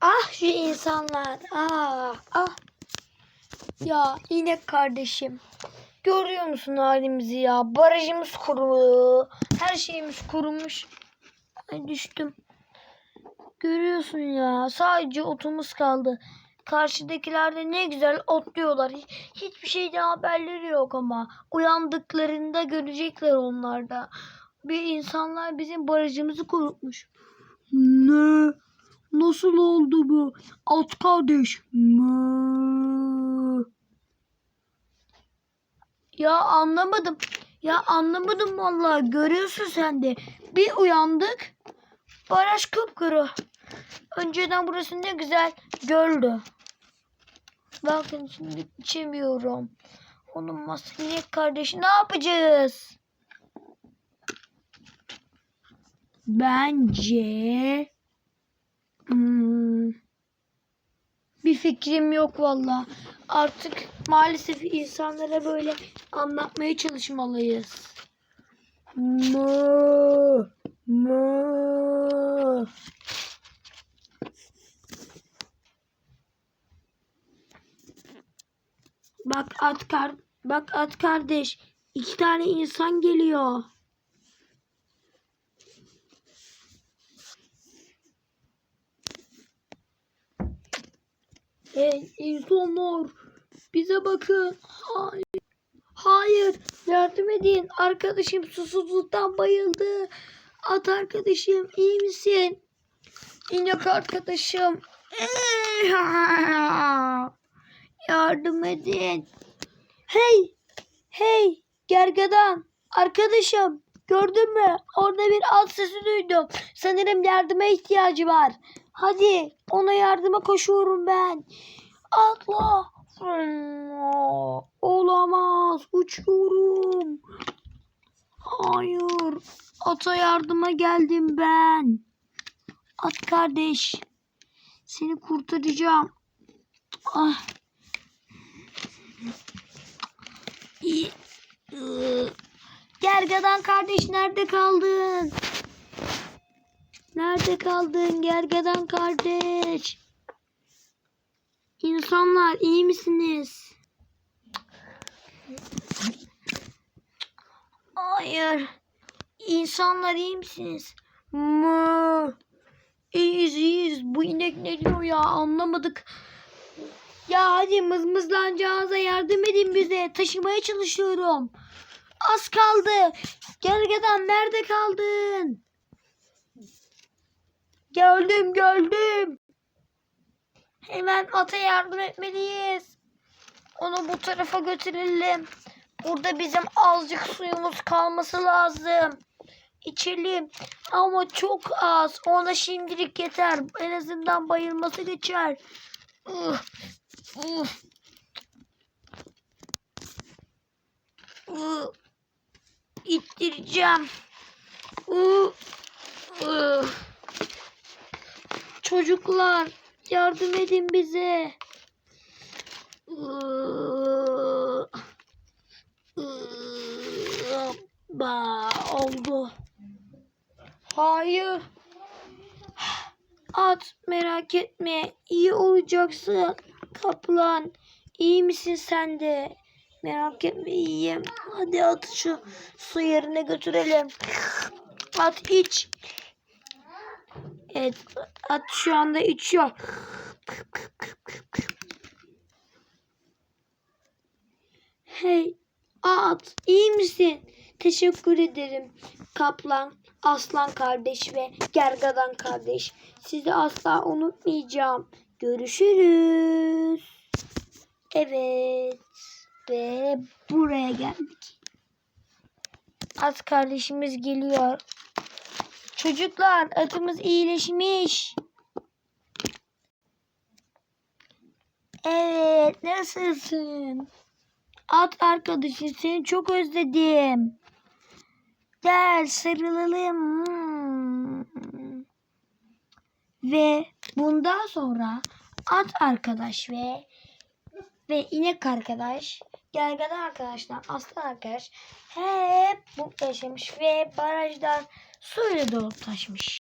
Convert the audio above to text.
Ah şu insanlar. Ah ah. Ya inek kardeşim. Görüyor musun halimizi ya? Barajımız kuru. Her şeyimiz kurumuş. Ay düştüm. Görüyorsun ya. Sadece otumuz kaldı. Karşıdakiler de ne güzel otluyorlar. Hiç- Hiçbir şeyden haberleri yok ama. Uyandıklarında görecekler onlar da. Bir insanlar bizim barajımızı kurutmuş. Ne? Nasıl oldu bu? At kardeş. Mı? Ya anlamadım. Ya anlamadım vallahi. Görüyorsun sen de. Bir uyandık. Baraj kupkuru. Önceden burası ne güzel göldü. Bakın şimdi içemiyorum. Onun maskeli kardeşi ne yapacağız? Bence hmm, bir fikrim yok valla. Artık maalesef insanlara böyle anlatmaya çalışmalıyız. Mı, mı. Bak at kar bak at kardeş. iki tane insan geliyor. Hey insanlar bize bakın. Hayır. Hayır yardım edin. Arkadaşım susuzluktan bayıldı. At arkadaşım iyi misin? İnek arkadaşım. Yardım edin. Hey! Hey! Gergedan! Arkadaşım! Gördün mü? Orada bir alt sesi duydum. Sanırım yardıma ihtiyacı var. Hadi ona yardıma koşuyorum ben. Atla. Olamaz. Uçuyorum. Hayır. Ata yardıma geldim ben. At kardeş. Seni kurtaracağım. Ah. Gergedan kardeş nerede kaldın? Nerede kaldın Gergedan kardeş? İnsanlar iyi misiniz? Hayır. İnsanlar iyi misiniz? Mı? İyiyiz iyiyiz. Bu inek ne diyor ya anlamadık. Ya hadi mızmızlancağıza yardım edin bize. Taşımaya çalışıyorum. Az kaldı. Gergedan nerede kaldın? Geldim geldim. Hemen ata yardım etmeliyiz. Onu bu tarafa götürelim. Burada bizim azıcık suyumuz kalması lazım. İçelim. Ama çok az. Ona şimdilik yeter. En azından bayılması geçer. Ih. İttireceğim. Ih, ih. Çocuklar yardım edin bize. Ba oldu. Hayır. At merak etme. iyi olacaksın. Kaplan. iyi misin sen de? Merak etme iyiyim. Hadi at şu su yerine götürelim. At iç. Evet at şu anda içiyor. Hey at iyi misin? Teşekkür ederim. Kaplan, aslan kardeş ve gergadan kardeş. Sizi asla unutmayacağım. Görüşürüz. Evet ve buraya geldik. At kardeşimiz geliyor. Çocuklar atımız iyileşmiş. Evet nasılsın? At arkadaşı seni çok özledim. Gel sarılalım. Hmm. Ve bundan sonra at arkadaş ve ve inek arkadaş, gergedan arkadaşlar, aslan arkadaş hep mutlu yaşamış ve barajdan suyla dolup taşmış.